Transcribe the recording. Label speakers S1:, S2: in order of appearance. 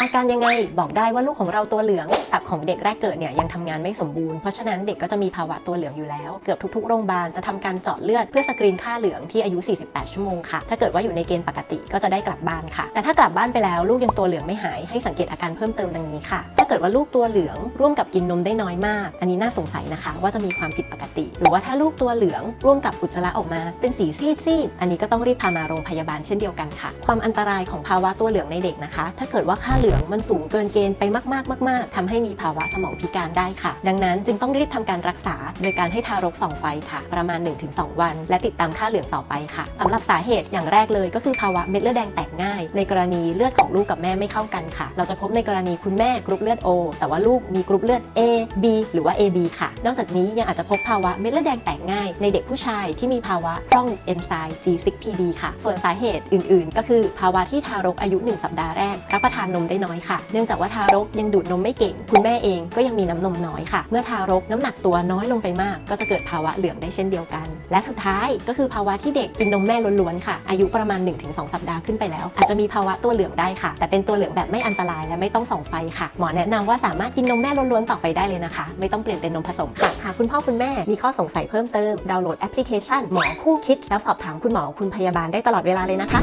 S1: อาการยังไงบอกได้ว่าลูกของเราตัวเหลืองตับของเด็กแรกเกิดเนี่ยยังทำงานไม่สมบูรณ์เพราะฉะนั้นเด็กก็จะมีภาวะตัวเหลืองอยู่แล้ว เกือบทุกๆโรงพยาบาลจะทำการเจาะเลือดเพื่อสกรีนค่าเหลืองที่อายุ 48 ชั่วโมงค่ะถ้าเกิดว่าอยู่ในเกณฑ์ปกติก็จะได้กลับบ้านค่ะ แต่ถ้ากลับบ้านไปแล้วลูกยังตัวเหลืองไม่หายให้สังเกตอาการเพิ่มเติมดังนี้ค่ะ เกิดว่าลูกตัวเหลือง ร่วมกับกินนมได้น้อยมาก อันนี้น่าสงสัยนะคะ ว่าจะมีความผิดปกติ หรือว่าถ้าลูกตัวเหลือง ร่วมกับอุจจาระออกมา เป็นสีซีดๆอันนี้ก็ต้องรีบพามาโรงพยาบาลเช่นเดียวกันค่ะ ความอันตรายของภาวะตัวเหลืองในเด็กนะคะ ถ้าเกิดว่าค่าเหลืองมันสูงเกินเกณฑ์ไปมากๆมากๆทำให้มีภาวะสมองพิการได้ค่ะ ดังนั้นจึงต้องรีบทำการรักษา โดยการให้ทารกส่องไฟค่ะ ประมาณ 1-2 วัน และติดตามค่าเหลืองต่อไปค่ะสำหรับสาเหตุอย่างแรกเลยก็คือภาวะเม็ดเลือดแดงแตกง่าย ในกรณีเลือดของลูกกับแม่ไม่เข้ากันค่ะ เราจะพบในกรณีคุณแม่กรุ๊ปเลือด O แต่ว่าลูกมีกรุ๊ปเลือด A B หรือว่า AB ค่ะ นอกจากนี้ยังอาจจะพบภาวะเม็ดเลือดแดงแตกง่าย ในเด็กผู้ชายที่มีภาวะพร่องเอนไซม์ G6PD ค่ะ ส่วนสาเหตุอื่นๆ ก็คือภาวะที่ทารกอายุ 1 สัปดาห์แรก รับประทานนมได้น้อยค่ะ เนื่องจากว่าทารกยังดูดนมไม่เก่ง คุณแม่เองก็ยังมีน้ำนมน้อยค่ะ เมื่อทารกน้ำหนักตัวน้อยลงไปมาก ก็จะเกิดภาวะเหลืองได้เช่นเดียวกัน และสุดท้ายก็คือภาวะที่เด็กกินนมแม่ล้วนๆค่ะ อายุประมาณ 1-2 สัปดาห์ขึ้นไปแล้ว อาจจะมีภาวะตัวเหลืองได้ค่ะ แต่เป็นตัวเหลืองแบบไม่อันตรายและไม่ต้องส่องไฟค่ะหมอแนะนำว่าสามารถกินนมแม่ล้วนๆต่อไปได้เลยนะคะ ไม่ต้องเปลี่ยนเป็นนมผสมค่ะหากคุณพ่อคุณแม่มีข้อสงสัยเพิ่มเติมดาวน์โหลดแอปพลิเคชันหมอคู่คิดแล้วสอบถามคุณหมอคุณพยาบาลได้ตลอดเวลาเลยนะคะ